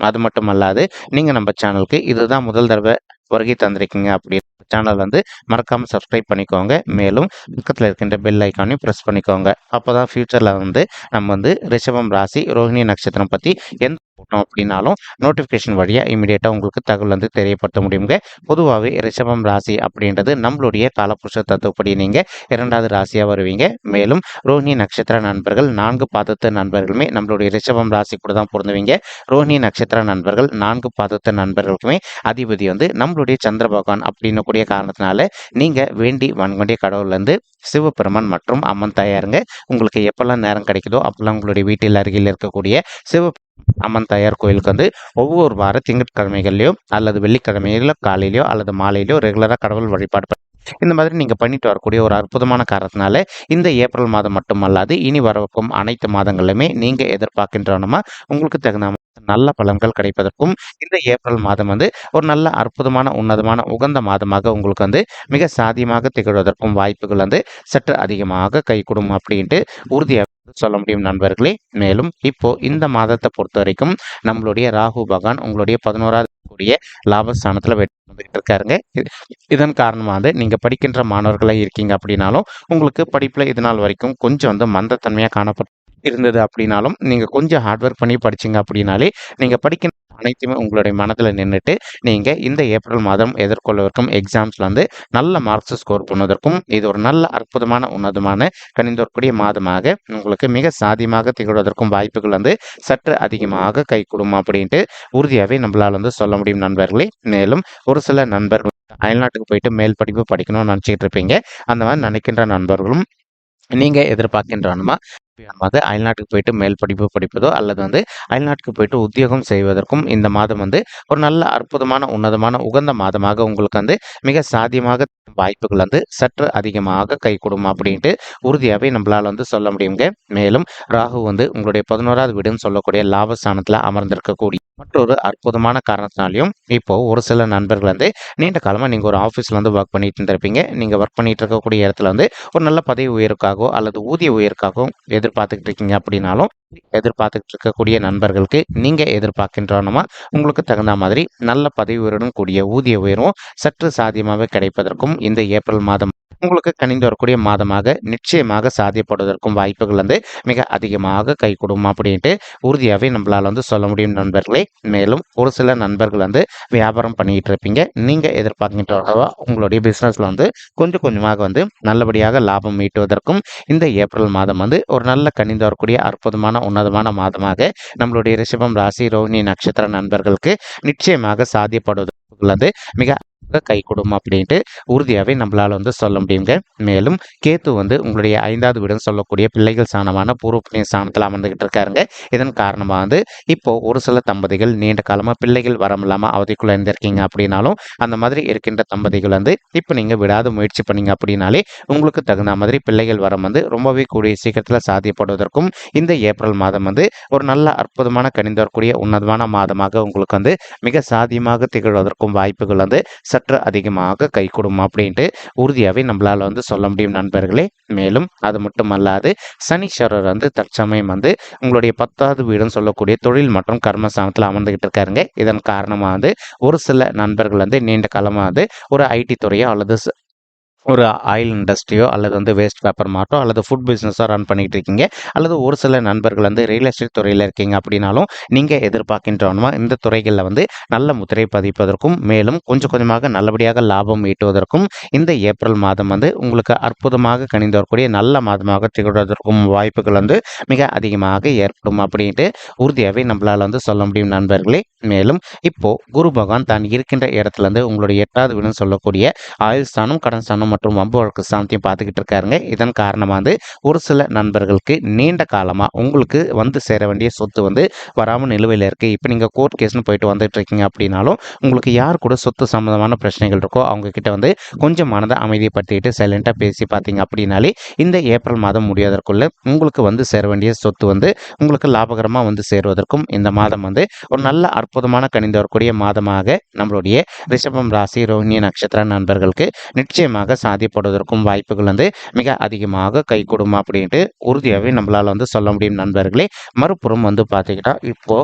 அது மட்டும் அல்லாது நீங்கள் நம்ம சேனலுக்கு இதுதான் முதல் தடவை வருகை தந்திருக்கீங்க அப்படி சேனல் வந்து மறக்காமல் சப்ஸ்கிரைப் பண்ணிக்கோங்க. மேலும் பக்கத்தில் இருக்கின்ற பெல் ஐக்கானையும் ப்ரெஸ் பண்ணிக்கோங்க. அப்போ தான் ஃப்யூச்சரில் வந்து நம்ம வந்து ரிஷபம் ராசி ரோஹிணி நட்சத்திரம் பற்றி எந்த போட்டோம் அப்படின்னாலும் நோட்டிஃபிகேஷன் வழியாக இமீடியட்டாக உங்களுக்கு தகவல் வந்து தெரியப்படுத்த முடியுங்க. பொதுவாகவே ரிஷபம் ராசி அப்படின்றது நம்மளுடைய காலப்புருஷ தத்துவப்படி நீங்கள் இரண்டாவது ராசியாக வருவீங்க. மேலும் ரோஹிணி நட்சத்திர நண்பர்கள் நான்கு பாதத்து நண்பர்களுமே நம்மளுடைய ரிஷபம் ராசி கூட தான் பொருந்துவீங்க. ரோஹிணி நட்சத்திர நண்பர்கள் நான்கு பாதத்து நண்பர்களுக்குமே அதிபதி வந்து நம்மளுடைய சந்திர பகவான் அப்படின்னு கூடிய காரணத்தினால நீங்கள் வேண்டி வன்கொண்டிய கடவுள்லேருந்து சிவபெருமான் மற்றும் அம்மன் தாயாருங்க. உங்களுக்கு எப்பெல்லாம் நேரம் கிடைக்குதோ அப்போல்லாம் உங்களுடைய வீட்டில் அருகில் இருக்கக்கூடிய சிவ அம்மன் தாயார் கோயிலுக்கு வந்து ஒவ்வொரு வார திங்கட்கிழமைகள்லையோ அல்லது வெள்ளிக்கிழமையிலோ காலையிலையோ அல்லது மாலையிலையோ ரெகுலராக கடவுள் வழிபாடு இந்த மாதிரி நீங்கள் பண்ணிட்டு வரக்கூடிய ஒரு அற்புதமான காரணத்தினால இந்த ஏப்ரல் மாதம் மட்டுமல்லாது இனி வரவிருக்கும் அனைத்து மாதங்களிலுமே நீங்கள் எதிர்பார்க்கின்றனமா உங்களுக்கு தகுந்த நல்ல பலன்கள் கிடைப்பதற்கும் இந்த ஏப்ரல் மாதம் வந்து ஒரு நல்ல அற்புதமான உன்னதமான உகந்த மாதமாக உங்களுக்கு வந்து மிக சாதியமாக திகழ்வதற்கும் வாய்ப்புகள் வந்து சற்று அதிகமாக கைகூடும் அப்படின்ட்டு உறுதியாக சொல்ல முடியும் நண்பர்களே. மேலும் இப்போ இந்த மாதத்தை பொறுத்த வரைக்கும் நம்மளுடைய ராகு பகவான் உங்களுடைய பதினோராவது கூடிய லாபஸ்தானத்தில் வந்துகிட்டு இருக்காருங்க இதன் காரணமாக நீங்கள் படிக்கின்ற மாணவர்களாக இருக்கீங்க அப்படின்னாலும் உங்களுக்கு படிப்பில் இது நாள் வரைக்கும் கொஞ்சம் வந்து மந்தத்தன்மையாக காணப்பட்டு இருந்தது அப்படின்னாலும் நீங்கள் கொஞ்சம் ஹார்ட் ஒர்க் பண்ணி படிச்சிங்க அப்படின்னாலே நீங்கள் படிக்கின்ற அனைத்துமே உங்களுடைய மனதில் நின்றுட்டு நீங்கள் இந்த ஏப்ரல் மாதம் எதிர்கொள்ளவிருக்கும் எக்ஸாம்ஸில் வந்து நல்ல மார்க்ஸ் ஸ்கோர் பண்ணுவதற்கும் இது ஒரு நல்ல அற்புதமான உன்னதமான கணிந்தோர்க்கூடிய மாதமாக உங்களுக்கு மிக சாதியமாக திகழ்வதற்கும் வாய்ப்புகள் வந்து சற்று அதிகமாக கை கொடுமா அப்படின்ட்டு உறுதியாகவே நம்மளால் வந்து சொல்ல முடியும் நண்பர்களே. மேலும் ஒரு சில நண்பர்கள் அயல்நாட்டுக்கு போயிட்டு மேல் படிப்பு படிக்கணும்னு நினச்சிக்கிட்டு இருப்பீங்க. அந்த மாதிரி நினைக்கின்ற நண்பர்களும் நீங்கள் எதிர்பார்க்கின்றனுமா வந்து அயல்நாட்டுக்கு போயிட்டு மேல் படிப்பு படிப்பதோ அல்லது வந்து அயல்நாட்டுக்கு போயிட்டு உத்தியோகம் செய்வதற்கும் இந்த மாதம் வந்து ஒரு நல்ல அற்புதமான உன்னதமான உகந்த மாதமாக உங்களுக்கு வந்து மிக சாத்தியமாக வாய்ப்புகள் வந்து சற்று அதிகமாக கைகூடும் அப்படின்ட்டு உறுதியாகவே நம்மளால் வந்து சொல்ல முடியுங்க மேலும் ராகு வந்து உங்களுடைய பதினோராவது வீடுன்னு சொல்லக்கூடிய லாபஸ்தானத்தில் அமர்ந்திருக்கக்கூடிய மற்றொரு அற்புதமான காரணத்தினாலையும் இப்போ ஒரு சில நண்பர்கள் வந்து நீண்ட காலமாக நீங்கள் ஒரு ஆஃபீஸில் வந்து ஒர்க் பண்ணிட்டு இருந்திருப்பீங்க. நீங்கள் ஒர்க் பண்ணிட்டு இருக்கக்கூடிய இடத்துல வந்து ஒரு நல்ல பதவி உயர்வுக்காகவோ அல்லது ஊதிய உயர்வுக்காகவும் எதிர்பார்த்துக்கிட்டு இருக்கீங்க அப்படின்னாலும் எதிர்பார்த்துக்கிட்டு இருக்கக்கூடிய நண்பர்களுக்கு நீங்கள் எதிர்பார்க்கின்றனமா உங்களுக்கு தகுந்த மாதிரி நல்ல பதவி உயர்வுடன் கூடிய ஊதிய உயர்வும் சற்று சாத்தியமாக கிடைப்பதற்கும் இந்த ஏப்ரல் மாதம் உங்களுக்கு கணிந்து வரக்கூடிய மாதமாக நிச்சயமாக சாத்தியப்படுவதற்கும் வாய்ப்புகள் வந்து மிக அதிகமாக கை கொடுக்கும் அப்படின்ட்டு உறுதியாகவே நம்மளால் வந்து சொல்ல முடியும் நண்பர்களே. மேலும் ஒரு சில நண்பர்கள் வந்து வியாபாரம் பண்ணிக்கிட்டு இருப்பீங்க. நீங்கள் எதிர்பார்க்கின்ற உங்களுடைய பிஸ்னஸில் வந்து கொஞ்சம் கொஞ்சமாக வந்து நல்லபடியாக லாபம் ஈட்டுவதற்கும் இந்த ஏப்ரல் மாதம் வந்து ஒரு நல்ல கணிந்து வரக்கூடிய அற்புதமான உன்னதமான மாதமாக நம்மளுடைய ரிஷபம் ராசி ரோஹிணி நட்சத்திர நண்பர்களுக்கு நிச்சயமாக சாத்தியப்படுவது. உள்ளது மிக கை கொடும் அப்படின்ட்டு உறுதியாகவே நம்மளால் வந்து சொல்ல முடியுங்க. மேலும் கேத்து வந்து உங்களுடைய ஐந்தாவது வீடுன்னு சொல்லக்கூடிய பிள்ளைகள் சாணமான பூர்வ சாணத்தில் அமர்ந்துகிட்டு இருக்காருங்க. இதன் காரணமாக வந்து இப்போ ஒரு சில தம்பதிகள் நீண்ட காலமாக பிள்ளைகள் வரமில்லாமல் அவதிக்குள்ளே இருந்திருக்கீங்க அப்படின்னாலும் அந்த மாதிரி இருக்கின்ற தம்பதிகள் வந்து இப்போ நீங்கள் விடாத முயற்சி பண்ணீங்க அப்படின்னாலே உங்களுக்கு தகுந்த மாதிரி பிள்ளைகள் வரம் வந்து ரொம்பவே கூடிய சீக்கிரத்தில் சாத்தியப்படுவதற்கும் இந்த ஏப்ரல் மாதம் வந்து ஒரு நல்ல அற்புதமான கணிந்து வரக்கூடிய உன்னதமான மாதமாக உங்களுக்கு வந்து மிக சாதியமாக திகழ்வதற்கும் வாய்ப்புகள் வந்து சற்று அதிகமாக கை கொடுமா அப்படின்ட்டு உறுதியாகவே நம்மளால் வந்து சொல்ல முடியும் நண்பர்களே. மேலும் அது மட்டும் அல்லாது சனீஸ்வரர் வந்து தற்சமயம் வந்து உங்களுடைய பத்தாவது வீடுன்னு சொல்லக்கூடிய தொழில் மற்றும் கர்மஸ்தானத்தில் அமர்ந்துகிட்டு இருக்காருங்க. இதன் காரணமாக வந்து ஒரு சில நண்பர்கள் வந்து நீண்ட காலமாக வந்து ஒரு ஐடி துறையோ அல்லது ஒரு ஆயில் இண்டஸ்ட்ரியோ அல்லது வந்து வேஸ்ட் பேப்பர் மாட்டோ அல்லது ஃபுட் பிஸ்னஸோ ரன் பண்ணிகிட்டு இருக்கீங்க அல்லது ஒரு சில நண்பர்கள் வந்து ரியல் எஸ்டேட் துறையில் இருக்கீங்க அப்படின்னாலும் நீங்கள் எதிர்பார்க்கின்றவனுமா இந்த துறைகளில் வந்து நல்ல முத்திரை பதிப்பதற்கும் மேலும் கொஞ்சம் கொஞ்சமாக நல்லபடியாக லாபம் ஈட்டுவதற்கும் இந்த ஏப்ரல் மாதம் வந்து உங்களுக்கு அற்புதமாக கணிந்து வரக்கூடிய நல்ல மாதமாக திகழ்வதற்கும் வாய்ப்புகள் வந்து மிக அதிகமாக ஏற்படும் அப்படின்ட்டு உறுதியாகவே நம்மளால் வந்து சொல்ல முடியும் நண்பர்களே. மேலும் இப்போ குரு பகவான் தான் இருக்கின்ற இடத்துல இருந்து உங்களுடைய எட்டாவது வீடுன்னு சொல்லக்கூடிய ஆயுள் ஸ்தானம் கடன் ஸ்தானம் மற்றும் வம்பு வழக்கு ஸ்தானத்தையும் பார்த்துக்கிட்டு இருக்காருங்க. இதன் காரணமாக வந்து ஒரு சில நண்பர்களுக்கு நீண்ட காலமாக உங்களுக்கு வந்து சேர வேண்டிய சொத்து வந்து வராமல் நிலுவையில் இருக்குது இப்போ நீங்கள் கோர்ட் கேஸ்னு போயிட்டு வந்துட்டு இருக்கீங்க அப்படின்னாலும் உங்களுக்கு யார் கூட சொத்து சம்மந்தமான பிரச்சனைகள் இருக்கோ அவங்க கிட்ட வந்து கொஞ்சம் மனதை அமைதிப்படுத்திட்டு சைலண்ட்டாக பேசி பார்த்தீங்க அப்படின்னாலே இந்த ஏப்ரல் மாதம் முடியாதற்குள்ள உங்களுக்கு வந்து சேர வேண்டிய சொத்து வந்து உங்களுக்கு லாபகரமாக வந்து சேருவதற்கும் இந்த மாதம் வந்து ஒரு நல்ல அற்புதமான கணிந்து வரக்கூடிய மாதமாக நம்மளுடைய ரிஷபம் ராசி ரோஹிணி நட்சத்திர நண்பர்களுக்கு நிச்சயமாக சாதிப்படுவதற்கும் வாய்ப்புகள் வந்து மிக அதிகமாக கைகூடும் அப்படின்ட்டு உறுதியாகவே நம்மளால் வந்து சொல்ல முடியும் நண்பர்களே. மறுபுறம் வந்து பார்த்தீங்கன்னா இப்போ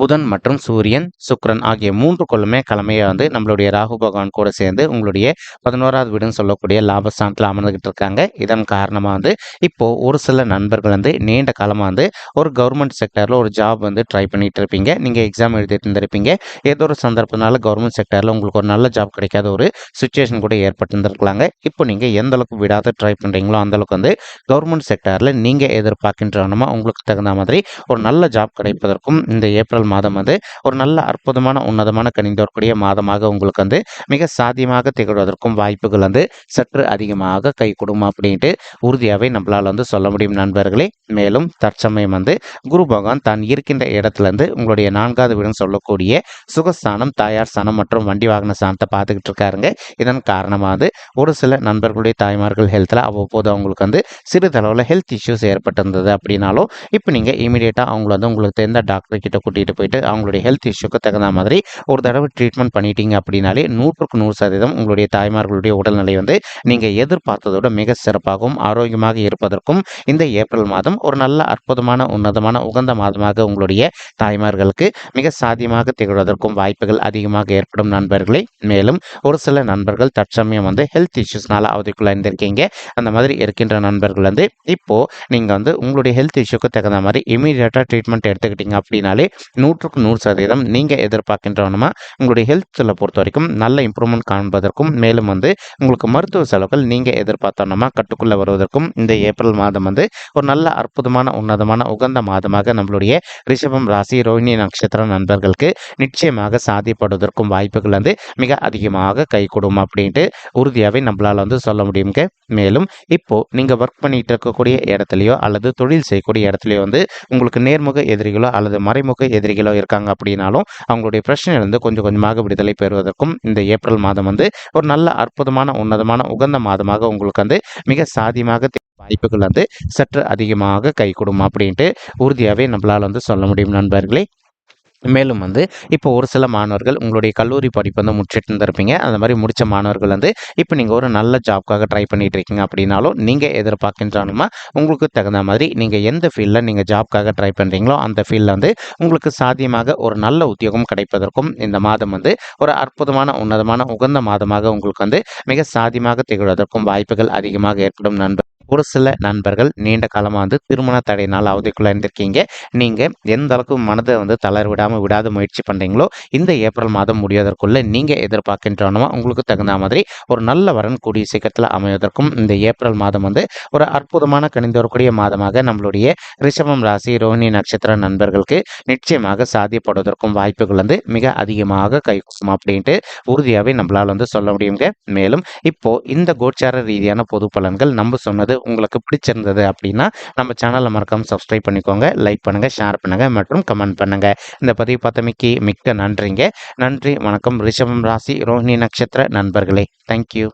புதன் மற்றும் சூரியன் சுக்ரன் ஆகிய மூன்று கொள்ளுமே கிழமையை வந்து நம்மளுடைய ராகு பகவான் கூட சேர்ந்து உங்களுடைய பதினோராவது வீடுன்னு சொல்லக்கூடிய லாபஸ்தானத்தில் அமர்ந்துகிட்டு இருக்காங்க. இதன் காரணமாக வந்து இப்போ ஒரு சில நண்பர்கள் வந்து நீண்ட காலமாக வந்து ஒரு கவர்மெண்ட் செக்டரில் ஒரு ஜாப் வந்து ட்ரை பண்ணிட்டு இருப்பீங்க. நீங்கள் எக்ஸாம் எழுதிட்டு இருந்திருப்பீங்க. ஏதோ ஒரு சந்தர்ப்பத்தினால கவர்மெண்ட் செக்டரில் உங்களுக்கு ஒரு நல்ல ஜாப் கிடைக்காத ஒரு சுச்சுவேஷன் கூட ஏற்பட்டிருந்திருக்கலாங்க. இப்போ நீங்கள் எந்த அளவுக்கு விடாத ட்ரை பண்ணுறீங்களோ அந்த அளவுக்கு வந்து கவர்மெண்ட் செக்டரில் நீங்கள் எதிர்பார்க்கின்றனமா உங்களுக்கு தகுந்த மாதிரி ஒரு நல்ல ஜாப் கிடைப்பதற்கும் இந்த ஏப்ரல் மாதம் வந்து ஒரு நல்ல அற்புதமான உன்னதமான கணிந்து வரக்கூடிய மாதமாக உங்களுக்கு வந்து மிக சாத்தியமாக திகழ்வதற்கும் வாய்ப்புகள் வந்து சற்று அதிகமாக கை கொடுமா அப்படின்ட்டு உறுதியாகவே நம்மளால் வந்து சொல்ல முடியும் நண்பர்களே. மேலும் தற்சமயம் வந்து குரு பகவான் தான் இருக்கின்ற இடத்துலேருந்து உங்களுடைய நான்காவது வீடுன்னு சொல்லக்கூடிய சுகஸ்தானம் தாயார் ஸ்தானம் மற்றும் வண்டி வாகன ஸ்தானத்தை பார்த்துக்கிட்டு இருக்காருங்க. இதன் காரணமாக வந்து ஒரு சில நண்பர்களுடைய தாய்மார்கள் ஹெல்த்தில் அவ்வப்போது அவங்களுக்கு வந்து சிறிதளவில் ஹெல்த் இஷ்யூஸ் ஏற்பட்டிருந்தது அப்படின்னாலும் இப்போ நீங்கள் இமீடியட்டாக அவங்கள வந்து உங்களுக்கு தெரிந்த டாக்டர் கிட்ட கூட்டிகிட்டு போயிட்டு அவங்களுடைய ஹெல்த் இஷ்யூக்கு தகுந்த மாதிரி ஒரு தடவை ட்ரீட்மெண்ட் பண்ணிட்டீங்க அப்படின்னாலே நூற்றுக்கு நூறு சதவீதம் உங்களுடைய தாய்மார்களுடைய உடல்நிலை வந்து நீங்கள் எதிர்பார்த்ததோட மிக சிறப்பாகவும் ஆரோக்கியமாக இருப்பதற்கும் இந்த ஏப்ரல் மாதம் ஒரு நல்ல அற்புதமான உன்னதமான உகந்த மாதமாக உங்களுடைய தாய்மார்களுக்கு மிக சாத்தியமாக திகழ்வதற்கும் வாய்ப்புகள் அதிகமாக ஏற்படும் நண்பர்களே. மேலும் ஒரு சில நண்பர்கள் தற்சமயம் வந்து ஹெல்த் இஷ்யூஸ்னால அவதிக்குள்ள இருந்திருக்கீங்க அந்த மாதிரி இருக்கின்ற நண்பர்கள் வந்து இப்போ நீங்கள் வந்து உங்களுடைய ஹெல்த் இஷ்யூக்கு தகுந்த மாதிரி இமீடியட்டாக ட்ரீட்மெண்ட் எடுத்துக்கிட்டீங்க அப்படின்னாலே நூற்றுக்கு நூறு சதவீதம் நீங்கள் எதிர்பார்க்கின்றவனுமா? உங்களுடைய ஹெல்த்தில் பொறுத்த வரைக்கும் நல்ல இம்ப்ரூவ்மெண்ட் காண்பதற்கும் மேலும் வந்து உங்களுக்கு மருத்துவ செலவுகள் நீங்கள் எதிர்பார்த்தோன்னா கட்டுக்குள்ளே வருவதற்கும் இந்த ஏப்ரல் மாதம் வந்து ஒரு நல்ல அற்புதமான உன்னதமான உகந்த மாதமாக நம்மளுடைய ரிஷபம் ராசி ரோஹிணி நட்சத்திர நண்பர்களுக்கு நிச்சயமாக சாதிப்படுவதற்கும் வாய்ப்புகள் வந்து மிக அதிகமாக கை கொடுக்கும் அப்படின்ட்டு உறுதியாகவே நம்மளால் வந்து சொல்ல முடியுங்க மேலும் இப்போ நீங்கள் ஒர்க் பண்ணிட்டு இருக்கக்கூடிய இடத்துலையோ அல்லது தொழில் செய்யக்கூடிய இடத்துலையோ வந்து உங்களுக்கு நேர்முக எதிரிகளோ அல்லது மறைமுக எதிரிகளோ இருக்காங்க அப்படின்னாலும் அவங்களுடைய பிரச்சனையிலிருந்து கொஞ்சம் கொஞ்சமாக விடுதலை பெறுவதற்கும் இந்த ஏப்ரல் மாதம் வந்து ஒரு நல்ல அற்புதமான உன்னதமான உகந்த மாதமாக உங்களுக்கு வந்து மிக சாதியமாக வாய்ப்புகள் வந்து சற்று அதிகமாக கை கொடுமா அப்படின்ட்டு உறுதியாகவே நம்மளால் வந்து சொல்ல முடியும் நண்பர்களே. மேலும் வந்து இப்போ ஒரு சில மாணவர்கள் உங்களுடைய கல்லூரி படிப்பு வந்து முடிச்சுட்டு இருந்திருப்பீங்க. அந்த மாதிரி முடித்த மாணவர்கள் வந்து இப்போ நீங்கள் ஒரு நல்ல ஜாப்க்காக ட்ரை பண்ணிகிட்டு இருக்கீங்க அப்படின்னாலும் நீங்கள் எதிர்பார்க்கின்றானுமா உங்களுக்கு தகுந்த மாதிரி நீங்கள் எந்த ஃபீல்டில் நீங்கள் ஜாப்க்காக ட்ரை பண்ணுறீங்களோ அந்த ஃபீல்டில் வந்து உங்களுக்கு சாத்தியமாக ஒரு நல்ல உத்தியோகம் கிடைப்பதற்கும் இந்த மாதம் வந்து ஒரு அற்புதமான உன்னதமான உகந்த மாதமாக உங்களுக்கு வந்து மிக சாத்தியமாக திகழ்வதற்கும் வாய்ப்புகள் அதிகமாக ஏற்படும் நண்பர் ஒரு சில நண்பர்கள் நீண்ட காலமாக வந்து திருமண தடையினால் அவதிக்குள்ள இருந்திருக்கீங்க. நீங்கள் எந்த அளவுக்கு மனதை வந்து தளர்விடாமல் விடாத முயற்சி பண்ணுறீங்களோ இந்த ஏப்ரல் மாதம் முடிவதற்குள்ளே நீங்கள் எதிர்பார்க்கின்றனோ உங்களுக்கு தகுந்த மாதிரி ஒரு நல்ல வரன் கூடிய சீக்கிரத்தில் அமைவதற்கும் இந்த ஏப்ரல் மாதம் வந்து ஒரு அற்புதமான கணிந்து வரக்கூடிய மாதமாக நம்மளுடைய ரிஷபம் ராசி ரோஹிணி நட்சத்திர நண்பர்களுக்கு நிச்சயமாக சாத்தியப்படுவதற்கும் வாய்ப்புகள் வந்து மிக அதிகமாக கைகூடும் அப்படின்ட்டு உறுதியாகவே நம்மளால் வந்து சொல்ல முடியுங்க. மேலும் இப்போ இந்த கோச்சார ரீதியான பொது பலன்கள் நம்ம சொன்னது உங்களுக்கு பிடிச்சிருந்தது அப்படின்னா நம்ம சேனலை மறக்காமல் சப்ஸ்கிரைப் பண்ணிக்கோங்க லைக் பண்ணுங்கள் ஷேர் பண்ணுங்கள் மற்றும் கமெண்ட் பண்ணுங்கள் இந்த பதிவு பார்த்தமைக்கு மிக்க நன்றிங்க. நன்றி வணக்கம். ரிஷபம் ராசி ரோஹிணி நட்சத்திர நண்பர்களே. தேங்க்யூ